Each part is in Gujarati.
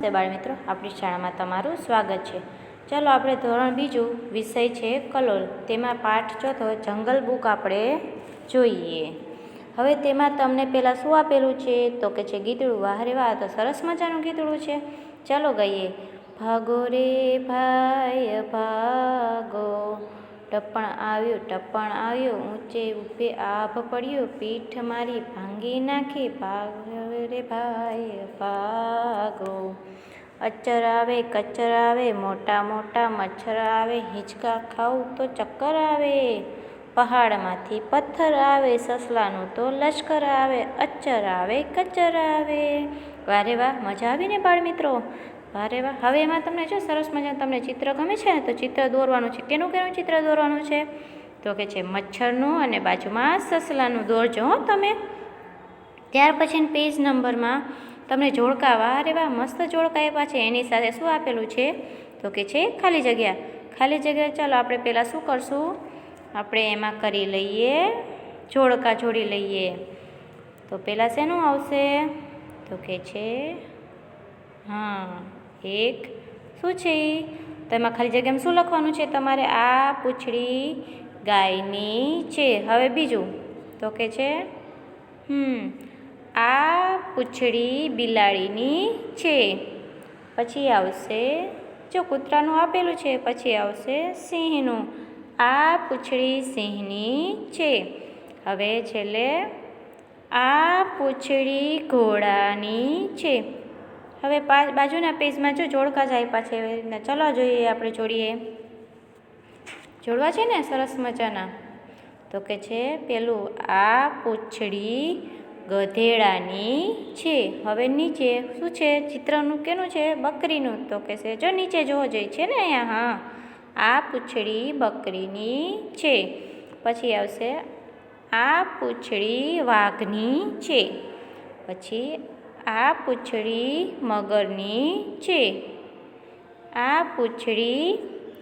તે બાળમિત્રો, આપણી શાળામાં તમારું સ્વાગત છે. ચાલો આપણે ધોરણ બીજું વિષય છે કલોલ. તેમાં પાઠ ચોથો, જંગલ બુક આપણે જોઈએ. હવે તેમાં તમને પહેલાં શું આપેલું છે? તો કે છે ગીતડું. વાહ રે વાહ, તો સરસ મજાનું ગીતડું છે. ચાલો ગઈએ. ભાગો રે ભાઈ, ભાગો. ટપ્પણ આવ્યું ટપ્પણ આવ્યું. ઊંચે ઉભે આભ પડ્યું. પીઠ મારી ભાંગી નાખી. ભાગ રે ભાઈ, ભાગો. અચ્ચર આવે કચ્ચર આવે, મોટા મોટા મચ્છર આવે, હિંચકા ખાવું તો ચક્કર આવે. પહાડમાંથી પથ્થર આવે, સસલાનું તો લશ્કર આવે અચ્ચર આવે, કચર આવે. વારે વાહ, મજા આવી ને બાળ મિત્રો વારે વાહ. હવે એમાં તમને જો સરસ મજા તમને ચિત્ર ગમે છે ને તો ચિત્ર દોરવાનું છે. કેનું કેનું ચિત્ર દોરવાનું છે? તો કે છે, મચ્છરનું અને બાજુમાં સસલાનું. દોરજો હો તમે. ત્યાર પછી પેજ નંબરમાં તમને જોડકા વારે વાહ મસ્ત જોડકા આપ્યા છે, એની સાથે શું આપેલું છે? તો કે છે ખાલી જગ્યા. ખાલી જગ્યા, ચાલો આપણે પહેલાં શું કરશું? આપણે એમાં કરી લઈએ, જોડકા જોડી લઈએ. તો પહેલાં શેનું આવશે? તો કે છે, હા, એક, શું છે? તો એમાં ખાલી જગ્યામાં શું લખવાનું છે? તમારે આ પૂંછડી ગાયની છે. હવે બીજું, તો કે છે, હમ, આ પૂંછડી બિલાડીની છે. પછી આવશે, જો કૂતરાનું આપેલું છે, પછી આવશે સિંહનું. આ પૂંછડી સિંહની છે. હવે છેલ્લે, આ પૂંછડી ઘોડાની છે. હવે બાજુના પેજમાં જો જોડકા જ આપ્યા છે, એવી રીતના ચલો જોઈએ આપણે જોડીએ. જોડવા છે ને, સરસ મજાના? તો કે છે, પેલું આ પૂંછડી ગધેડાની છે. હવે નીચે શું છે? ચિત્રનું કેનું છે? બકરીનું તો કે છે. જો નીચે જોવો જોઈએ છે ને અહીંયા, હા. આ પૂંછડી બકરીની છે. પછી આવશે આ પૂંછડી વાઘની છે. પછી આ પૂંછડી મગરની છે. આ પૂંછડી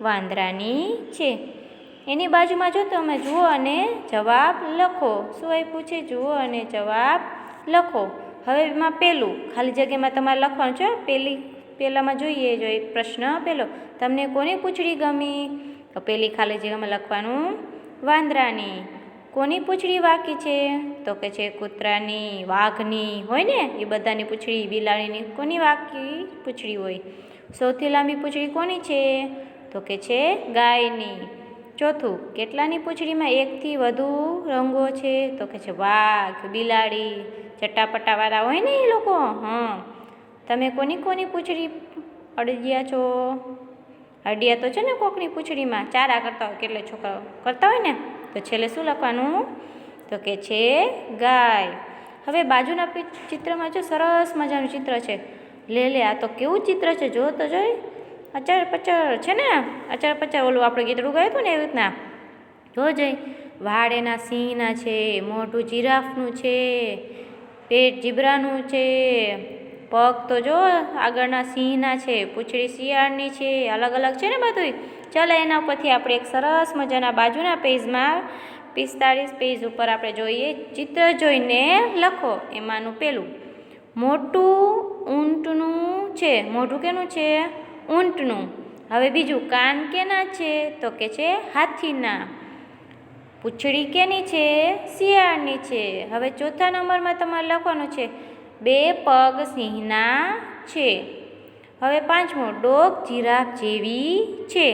વાંદરાની છે. એની બાજુમાં જો તમે જુઓ અને જવાબ લખો. શું આપ્યું છે? જુઓ અને જવાબ લખો. હવે એમાં પહેલું ખાલી જગ્યામાં તમારે લખવાનું છે. પહેલી પહેલાંમાં જોઈએ, જો એક પ્રશ્ન પેલો. તમને કોની પૂંછડી ગમી? તો પહેલી ખાલી જગ્યામાં લખવાનું, વાંદરાની. કોની પૂંછડી વાકી છે? તો કે છે કૂતરાની, વાઘની. હોય ને? એ બધાની પૂંછડી, બિલાડીની કોની વાકી પૂંછડી હોય? સૌથી લાંબી પૂંછડી કોની છે? તો કે છે ગાયની. ચોથું, કેટલાની પૂંછડીમાં એકથી વધુ રંગો છે? તો કે છે, વાઘ, બિલાડી, ચટાપટાવાળા હોય ને એ લોકો. હં. તમે કોની કોની પૂંછડી અડજ્યા છો? અડિયા તો છે ને કોકની પૂંછડીમાં, ચારા કરતા હોય કેટલે છોકરાઓ કરતા હોય ને. તો છેલ્લે શું લખવાનું? તો કે છે, ગાય. હવે બાજુના ચિત્રમાં જો સરસ મજાનું ચિત્ર છે. લે લે, આ તો કેવું ચિત્ર છે, જો તો જોઈ. અચાર પચાર છે ને? અચાર પચાર ઓલું આપણે ગીતડું ગાયું હતું ને એવી રીતના? જો જઈ વાળ એના સિંહના છે મોઢું જીરાફનું છે, પેટ જીબ્રાનું છે, પગ તો જો આગળના સિંહના છે, પૂંછડી શિયાળની છે, અલગ અલગ છે ને બધું ચાલો એના ઉપરથી આપણે એક સરસ મજાના બાજુના પેજમાં, પિસ્તાળીસ પેજ ઉપર આપણે જોઈએ, ચિત્ર જોઈને લખો એમાંનું પેલું. મોટું ઊંટનું છે. મોઢું કેનું છે? ઊંટનું. હવે બીજું, કાન કેના છે? તો કે છે હાથીના. પૂંછડી કેની છે? શિયાળની છે. હવે ચોથા નંબરમાં તમારે લખવાનું છે, બે પગ સિંહના છે. હવે પાંચમું ડોગ જીરાફ જેવી છે.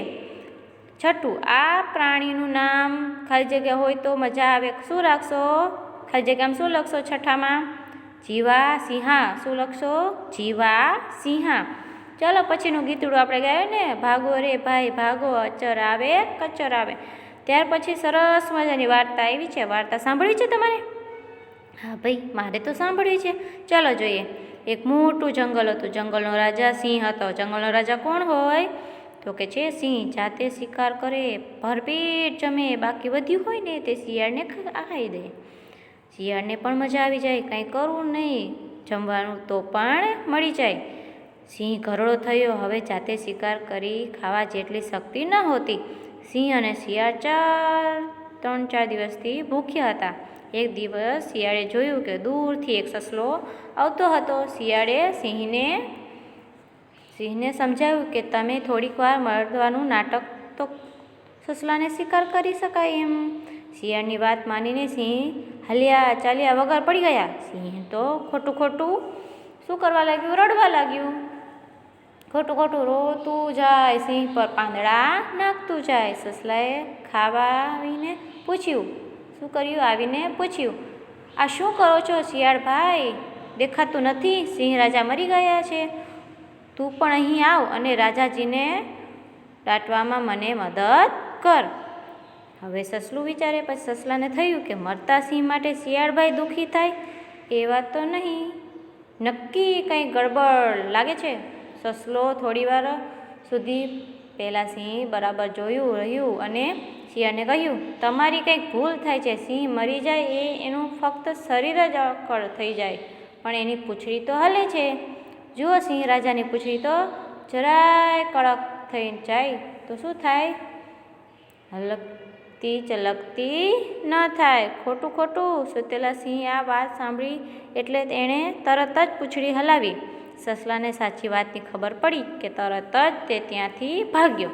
છઠ્ઠું, આ પ્રાણીનું નામ ખાલી જગ્યા હોય તો મજા આવે. શું રાખશો ખાલી જગ્યામાં શું લખશો છઠ્ઠામાં? જીવા સિંહા શું લખશો? જીવા સિંહા ચાલો પછીનું ગીતડું આપણે ગાયું ને, ભાગો રે ભાઈ, ભાગો, અચર આવે, કચર આવે. ત્યાર પછી સરસ મજાની વાર્તા આવી છે. વાર્તા સાંભળવી છે તમારે? હા ભાઈ, મારે તો સાંભળવી છે. ચાલો જોઈએ. એક મોટું જંગલ હતું. જંગલનો રાજા સિંહ હતો. જંગલનો રાજા કોણ હોય? તો કે છે સિંહ. જાતે શિકાર કરે, ભરપેટ જમે. બાકી વધ્યું હોય ને તે શિયાળને ખાઈ દે. શિયાળને પણ મજા આવી જાય. કાંઈ કરવું નહીં. જમવાનું તો પણ મળી જાય. સિંહ ઘરડો થયો. હવે જાતે શિકાર કરી ખાવા જેટલી શક્તિ ન હોતી. સિંહ અને શિયાળ ચાર, ત્રણ, ચાર દિવસથી ભૂખ્યા હતા. એક દિવસ શિયાળે જોયું કે દૂરથી એક સસલો આવતો હતો. શિયાળે સિંહને સિંહને સમજાવ્યું કે તમે થોડીક વાર મળવાનું નાટક તો સસલાને શિકાર કરી શકાય એમ. શિયાળની વાત માનીને સિંહ હલ્યા ચાલ્યા વગર પડી ગયા. સિંહ તો ખોટું ખોટું શું કરવા લાગ્યું? રડવા લાગ્યું. ખોટું ખોટું રોતું જાય, સિંહ પર પાંદડા નાખતું જાય. સસલાએ ખાવા આવીને પૂછ્યું, શું કર્યું? આવીને પૂછ્યું, આ શું કરો છો શિયાળ ભાઈ? દેખાતું નથી, સિંહ રાજા મરી ગયા છે. તું પણ અહીં આવ અને રાજાજીને દાટવામાં મને મદદ કર. હવે સસલું વિચારે, પછી સસલાને થયું કે મરતા સિંહ માટે શિયાળભાઈ દુઃખી થાય એ વાત તો નહીં. નક્કી કંઈ ગડબડ લાગે છે? સસલો થોડીવાર સુધી પહેલાં સિંહ બરાબર જોયું, રહ્યું અને શિયાળને કહ્યું, તમારી કંઈક ભૂલ થાય છે, સિંહ મરી જાય એ એનું ફક્ત શરીર જ અકળ થઈ જાય. પણ એની પૂંછડી તો હલે છે. જુઓ સિંહ રાજાની પૂંછડી તો જરાય કડક થઈ જાય તો શું થાય? હલકતી ચલકતી ન થાય. ખોટું ખોટું સુતેલા સિંહ આ વાત સાંભળી એટલે એણે તરત જ પૂંછડી હલાવી. સસલાને સાચી વાતની ખબર પડી કે તરત જ તે ત્યાંથી ભાગ્યો.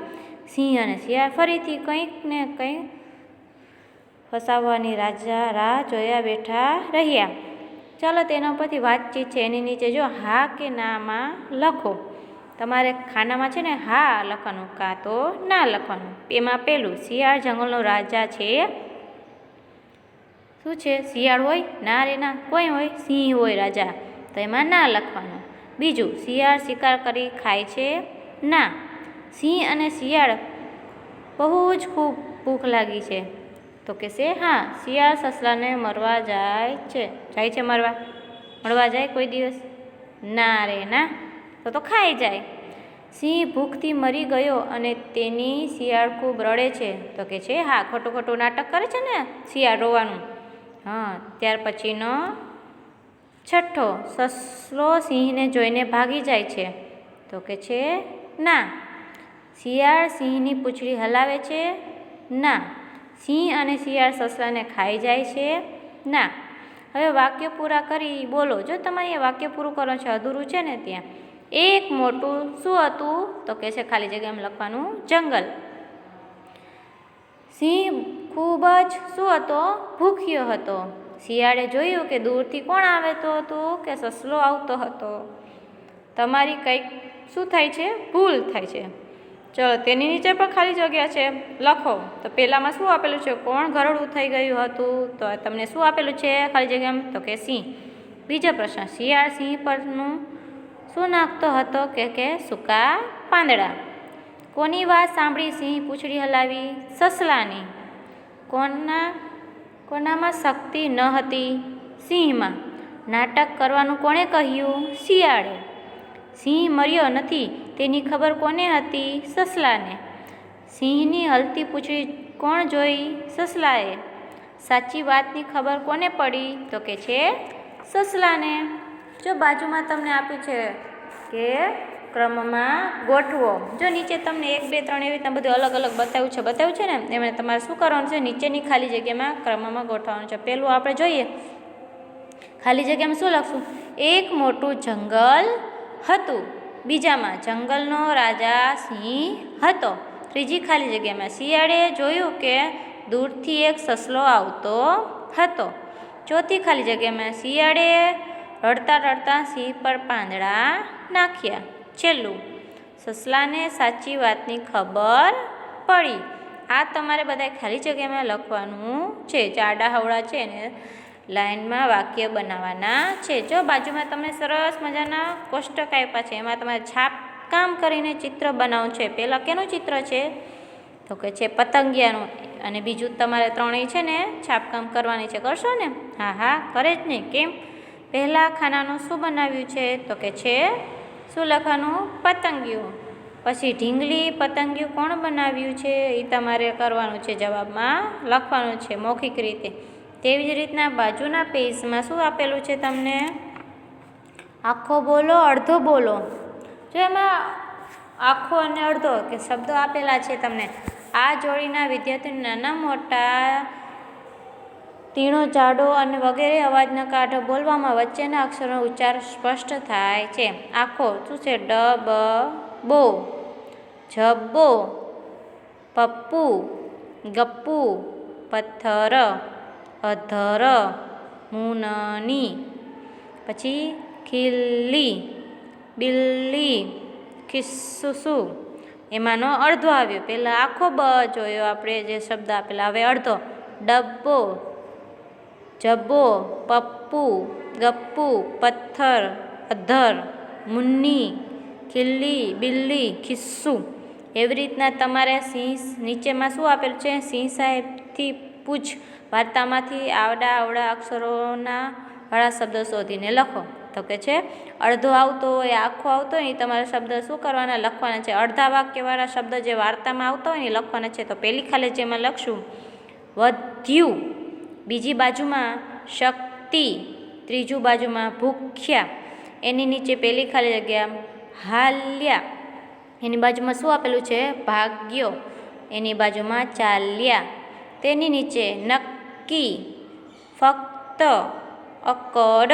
સિંહ અને શિયાળ ફરીથી કંઈક ને કંઈક ફસાવવાની રાજા રાહ જોયા બેઠા રહ્યા. ચાલો તેના પરથી વાતચીત છે. એની નીચે જો, હા કે નામાં લખો. તમારે ખાનામાં છે ને, હા લખવાનું કાં તો ના લખવાનું. એમાં પહેલું શિયાળ જંગલનો રાજા છે. શું છે? શિયાળ હોય? ના રે ના, કોઈ હોય? સિંહ હોય રાજા. તો એમાં ના લખવાનું. બીજું, શિયાળ શિકાર કરી ખાય છે? ના, સિંહ અને શિયાળ બહુ જ ખૂબ ભૂખ લાગી છે. તો કહેશે, હા, શિયાળ સસલાને મરવા જાય છે. જાય છે મરવા મળવા જાય કોઈ દિવસ? ના રે, ના. તો તો ખાઈ જાય. સિંહ ભૂખથી મરી ગયો અને તેની શિયાળ ખૂબ રડે છે. તો કે છે હા, ખોટું ખોટું નાટક કરે છે ને શિયાળ રોવાનું? હા, ત્યાર પછીનો છઠ્ઠો સસલો સિંહને જોઈને ભાગી જાય છે. તો કે છે, ના, શિયાળ સિંહની પૂંછડી હલાવે છે. ના, સિંહ અને શિયાળ સસલાને ખાઈ જાય છે. ના, હવે વાક્ય પૂરા કરી બોલો. જો તમારે વાક્ય પૂરું કરવાનું છે, અધૂરું છે ને ત્યાં. એક મોટું શું હતું? તો કે છે, ખાલી જગ્યામાં લખવાનું, જંગલ. સિંહ ખૂબ જ શું હતો? ભૂખ્યો હતો. શિયાળે જોયું કે દૂરથી કોણ આવતો હતું કે સસલો આવતો હતો? તમારી કંઈક શું થાય છે? ભૂલ થાય છે. ચલો, તેની નીચે પણ ખાલી જગ્યા છે. લખો. તો પહેલાંમાં શું આપેલું છે? કોણ ઘરડું થઈ ગયું હતું? તો તમને શું આપેલું છે? ખાલી જગ્યામાં તો કે સિંહ. બીજો પ્રશ્ન. શિયાળ સિંહ પરનું શું નાખતો હતો? કે કે સૂકા પાંદડા. કોની વાત સાંભળી સિંહ પૂંછડી હલાવી? સસલાની. કોના કોનામાં શક્તિ ન હતી? સિંહમાં. નાટક કરવાનું કોણે કહ્યું? શિયાળે. સિંહ મર્યો નથી, તેની ખબર કોને હતી? સસલાને. સિંહની હલતી પૂછડી કોણ જોઈ? સસલાએ. સાચી વાતની ખબર કોને પડી? તો કે છે, સસલાને. જો બાજુમાં તમને આપ્યું છે કે ક્રમમાં ગોઠવો. જો નીચે તમને એક, બે, ત્રણ એવી રીતના બધું અલગ અલગ બતાવ્યું છે બતાવ્યું છે ને એમાં તમારે શું કરવાનું છે? નીચેની ખાલી જગ્યામાં ક્રમમાં ગોઠવવાનું છે. પહેલું આપણે જોઈએ. ખાલી જગ્યામાં શું લખશું? એક મોટું જંગલ હતું. બીજામાં જંગલનો રાજા સિંહ હતો. ત્રીજી ખાલી જગ્યામાં શિયાળે જોયું કે દૂરથી એક સસલો આવતો હતો. ચોથી ખાલી જગ્યામાં શિયાળે રડતા રડતા સિંહ પર પાંદડા નાખ્યા. છેલ્લું. સસલાને સાચી વાતની ખબર પડી. આ તમારે બધા ખાલી જગ્યામાં લખવાનું છે. જાડા હવડા છે ને લાઇનમાં વાક્ય બનાવવાના છે. જો બાજુમાં તમને સરસ મજાના કોષ્ટક આપ્યા છે, એમાં તમારે છાપ કામ કરીને ચિત્ર બનાવવું છે. પહેલાં કેનું ચિત્ર છે? તો કે છે પતંગિયાનું. અને બીજું તમારે ત્રણેય છે ને છાપકામ કરવાની છે. કરશો ને? હા હા, કરે જ નહીં કેમ? પહેલાં ખાનાનું શું બનાવ્યું છે? તો કે છે શું લખવાનું પતંગિયું. પછી ઢીંગલી પતંગિયું કોણ બનાવ્યું છે? એ તમારે કરવાનું છે જવાબમાં લખવાનું છે મૌખિક રીતે. તેવી જ રીતના બાજુના પેજમાં શું આપેલું છે તમને? આખો બોલો, અડધો બોલો. જો એમાં આખો અને અડધો કે શબ્દો આપેલા છે તમને. આ જોડીના વિદ્યાર્થીઓ નાના મોટા તીણો, જાડો અને વગેરે અવાજના કાઢો બોલવામાં વચ્ચેના અક્ષરનો ઉચ્ચાર સ્પષ્ટ થાય છે. આખો, શું છે? ડ, બ, બો, જબ્બો, પપ્પુ, ગપ્પુ, પથ્થર અધર મુનની, પછી ખીલ્લી, બિલ્લી, ખિસ્સુસુ. એમાંનો અડધો આવ્યો. પહેલાં આખો બ જોયો આપણે, જે શબ્દ આપેલા. હવે અડધો. ડબ્બો. જબ્બો, પપ્પુ, ગપ્પુ, પથ્થર અધર મુન્ની, ખિલ્લી, બિલ્લી, ખિસ્સુ. એવી રીતના તમારે સિંહ નીચેમાં શું આપેલું છે? સિંહ સાહેબથી પૂછ. વાર્તામાંથી આવડા આવડા અક્ષરોના વાળા શબ્દો શોધીને લખો. તો કે છે, અડધો આવતો હોય, આખો આવતો હોય એ તમારે શબ્દ શું કરવાના? લખવાના છે. અડધા વાક્યવાળા શબ્દ જે વાર્તામાં આવતા હોય ને લખવાના છે. તો પહેલી ખાલી જેમાં લખશું. વધ્યું. બીજી બાજુમાં શક્તિ, ત્રીજું બાજુમાં ભૂખ્યા, એની નીચે પહેલી ખાલી જગ્યા હાલ્યા. એની બાજુમાં શું આપેલું છે? ભાગ્યો. એની બાજુમાં ચાલ્યા. તેની નીચે નક્કી. ફક્ત અકડ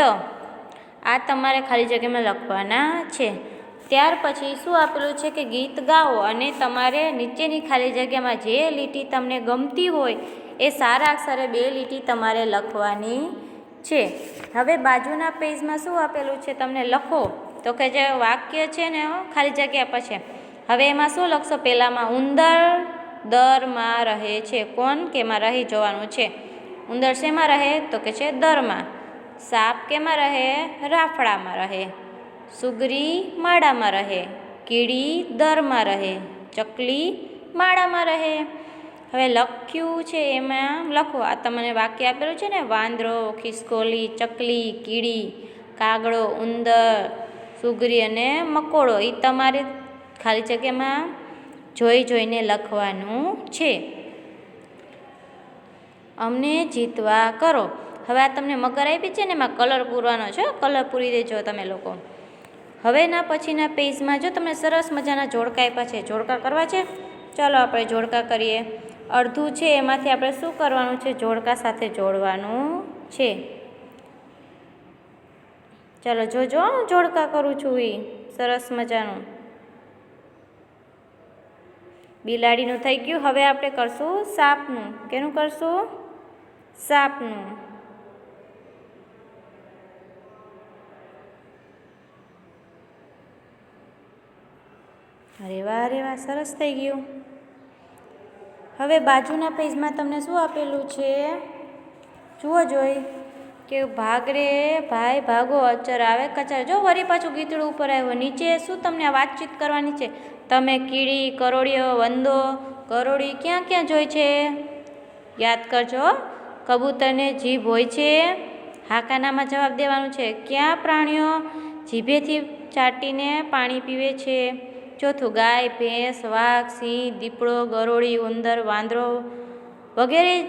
આ તમારે ખાલી જગ્યામાં લખવાના છે. ત્યાર પછી શું આપેલું છે કે ગીત ગાઓ અને તમારે નીચેની ખાલી જગ્યામાં જે લીટી તમને ગમતી હોય એ સારા અક્ષરે બે લીટી તમારે લખવાની છે. હવે બાજુના પેજમાં શું આપેલું છે તમને લખો. તો કે જે વાક્ય છે ને ખાલી જગ્યા પર છે હવે એમાં શું લખશો? પહેલાંમાં ઉંદર દરમાં રહે છે કોણ? કેમાં રહી જવાનું છે. ઉંદર શેમાં રહે? તો કે છે દરમાં. સાપ કેમાં રહે? રાફડામાં રહે. સુગરી માળામાં રહે. કીડી દરમાં રહે. ચકલી માળામાં રહે. હવે લખ્યું છે એમાં, લખો, આ તમને વાક્ય આપેલું છે ને, વાંદરો, ખિસકોલી, ચકલી, કીડી, કાગડો, ઉંદર, સુગરી અને મકોડો એ તમારે ખાલી જગ્યામાં જોઈ જોઈને લખવાનું છે. અમને જીતવા કરો. હવે આ તમને મગર આપી છે ને, એમાં કલર પૂરવાનો છે, કલર પૂરી દેજો તમે લોકો. હવેના પછીના પેજમાં જો તમને સરસ મજાના જોડકા આપ્યા છે, જોડકા કરવા છે, ચાલો આપણે જોડકા કરીએ. અડધું છે, એમાંથી આપણે શું કરવાનું છે? જોડકા સાથે જોડવાનું છે. ચાલો, જોજો હું, જોડકા કરું છું એ સરસ મજાનું. બિલાડીનું થઈ ગયું. હવે આપણે કરશું સાપનું. કેનું કરશું? સાપનું. અરે વાહ અરે વાહ, સરસ થઈ ગયું. હવે બાજુના પેજમાં તમને શું આપેલું છે? જુઓ જોઈ. કે ભાગ રે ભાઈ ભાગો અચર આવે કચર. જો વરી પાછું ગીતડું ઉપર આવ્યો, નીચે શું તમને વાતચીત કરવાની છે? તમે કીડી કરોડિયો વંદો, કરોડી ક્યાં ક્યાં જોઈ છે? યાદ કરજો, કબૂતરને જીભ હોય છે. હાકાનામાં જવાબ દેવાનું છે. ક્યાં પ્રાણીઓ જીભેથી ચાટીને પાણી પીવે છે? ચોથું ગાય, ભેંસ, વાઘ, સિંહ, દીપડો, ગરોળી, ઉંદર, વાંદરો વગેરે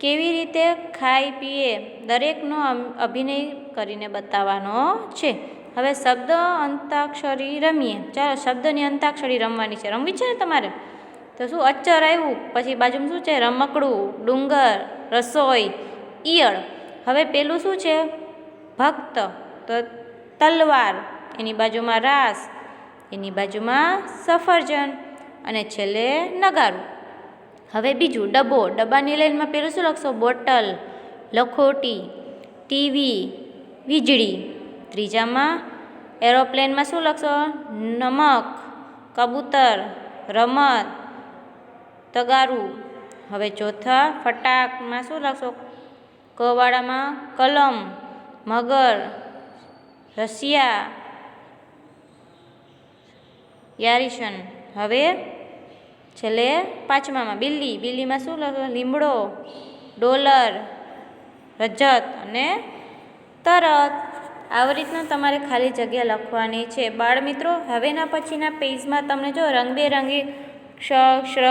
કેવી રીતે ખાઈ પીએ દરેકનો અભિનય કરીને બતાવવાનો છે. હવે શબ્દ અંતાક્ષરી રમીએ. ચાલો, શબ્દની અંતાક્ષરી રમવાની છે. રમવી છે ને તમારે? તો શું અચ્ચર આવ્યું? પછી બાજુમાં શું છે? રમકડું, ડુંગર, રસોઈ, ઈયળ. હવે પેલું શું છે? ભક્ત, તો તલવાર, એની બાજુમાં રાસ એની બાજુમાં સફરજન અને છેલ્લે નગારું. હવે બીજું, ડબ્બો. ડબ્બાની લાઈનમાં પહેલું શું લખશો? બોટલ, લખોટી, ટીવી, વીજળી. ત્રીજામાં, એરોપ્લેનમાં શું લખશો? નમક, કબૂતર, રમત, તગારું. હવે ચોથા, ફટાકમાં શું લખશો? કવાડામાં કલમ, મગર રશિયા યારીશન. હવે છેલ્લે પાંચમામાં બિલ્લી. બિલ્લીમાં શું લખો? લીમડો, ડોલર, રજત અને તરત. આવી રીતના તમારે ખાલી જગ્યા લખવાની છે. બાળ મિત્રો હવેના પછીના પેજમાં તમને જો રંગબેરંગી ક્ષ શ્ર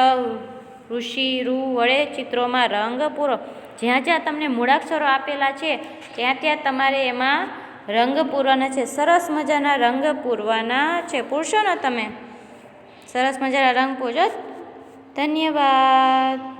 ઋષિ રૂ વડે ચિત્રોમાં રંગ પૂરો. જ્યાં જ્યાં તમને મૂળાક્ષરો આપેલા છે, ત્યાં ત્યાં તમારે એમાં રંગ પૂરવાના છે. સરસ મજાના રંગ પૂરવાના છે. પૂરશો ને તમે? સરસ મજાના રંગ પૂરજો. ધન્યવાદ.